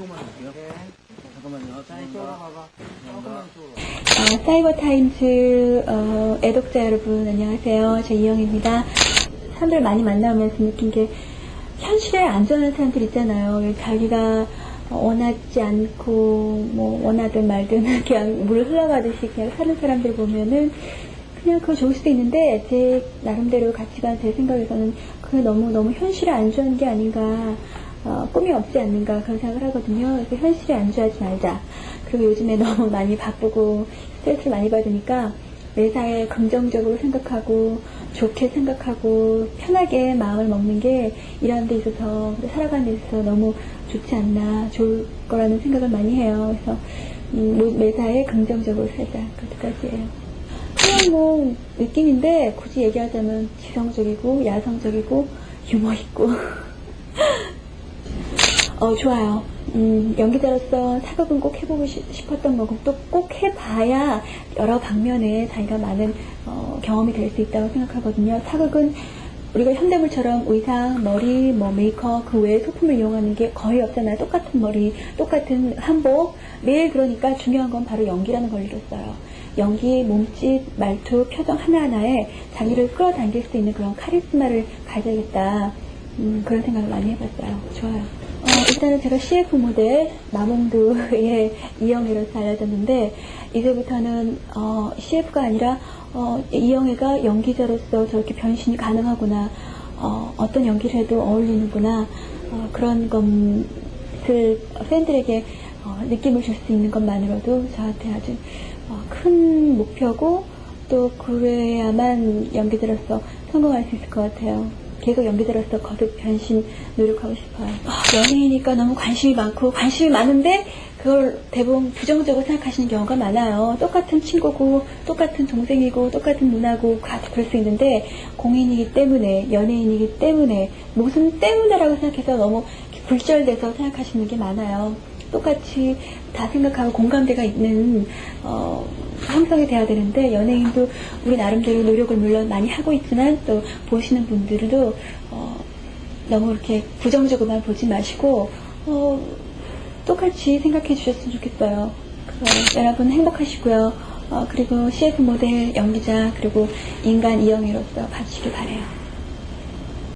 이쪽만 할게요. 잠깐만요. 자, 이쪽으로 가봐. 조금만 이쪽으로. 어, 사이버 타임즈 어, 애독자 여러분 안녕하세요. 저 이영입니다. 사람들 많이 만나면서 느낀 게 현실에 안전한 사람들 있잖아요. 자기가 원하지 않고 뭐 원하든 말든 그냥 물 흘러가듯이 그냥 사는 사람들 보면은 그냥 그거 좋을 수도 있는데 제 나름대로 가치관 제 생각에서는 그게 너무 너무 현실에 안주한 게 아닌가 어, 꿈이 없지 않는가 그런 생각을 하거든요. 그래서 현실에 안주하지 말자. 그리고 요즘에 너무 많이 바쁘고 스트레스를 많이 받으니까 매사에 긍정적으로 생각하고 좋게 생각하고 편하게 마음을 먹는 게 일하는 데 있어서 살아가는 데 있어서 너무 좋지 않나 좋을 거라는 생각을 많이 해요. 그래서 음, 뭐 매사에 긍정적으로 살자 그것까지예요. 그냥 뭐 느낌인데 굳이 얘기하자면 지성적이고 야성적이고 유머 있고 어 좋아요. 음, 연기자로서 사극은 꼭 해보고 싶- 싶었던 거고 또 꼭 해봐야 여러 방면에 자기가 많은 어, 경험이 될 수 있다고 생각하거든요. 사극은 우리가 현대물처럼 의상, 머리, 뭐 메이크업 그 외에 소품을 이용하는 게 거의 없잖아요. 똑같은 머리, 똑같은 한복 매일 그러니까 중요한 건 바로 연기라는 걸 잃었어요. 연기, 몸짓, 말투, 표정 하나하나에 자기를 끌어당길 수 있는 그런 카리스마를 가져야겠다. 음, 그런 생각을 많이 해봤어요. 좋아요. 어, 일단은 제가 CF 모델 마몽드의 이영애로서 알려졌는데 이제부터는 어, CF가 아니라 어, 이영애가 연기자로서 저렇게 변신이 가능하구나 어, 떤 연기를 해도 어울리는구나 어, 그런 것을 팬들에게 어, 느낌을 줄 수 있는 것만으로도 저한테 아주 어, 큰 목표고 또 그래야만 연기자로서 성공할 수 있을 것 같아요. 계속 연기자로서 거듭 변신 노력하고 싶어요. 아, 연예인이니까 너무 관심이 많고 관심이 많은데 그걸 대부분 부정적으로 생각하시는 경우가 많아요. 똑같은 친구고 똑같은 동생이고 똑같은 누나고 다 그럴 수 있는데 공인이기 때문에 연예인이기 때문에 무슨 때문에라고 생각해서 너무 굴절돼서 생각하시는 게 많아요. 똑같이 다 생각하고 공감대가 있는 어, 형성이 돼야 되는데 연예인도 우리 나름대로 노력을 물론 많이 하고 있지만 또 보시는 분들도 어, 너무 이렇게 부정적으로만 보지 마시고 어, 똑같이 생각해 주셨으면 좋겠어요. 여러분 행복하시고요. 어, 그리고 CF 모델 연기자 그리고 인간 이영애로서 봐주시길 바래요.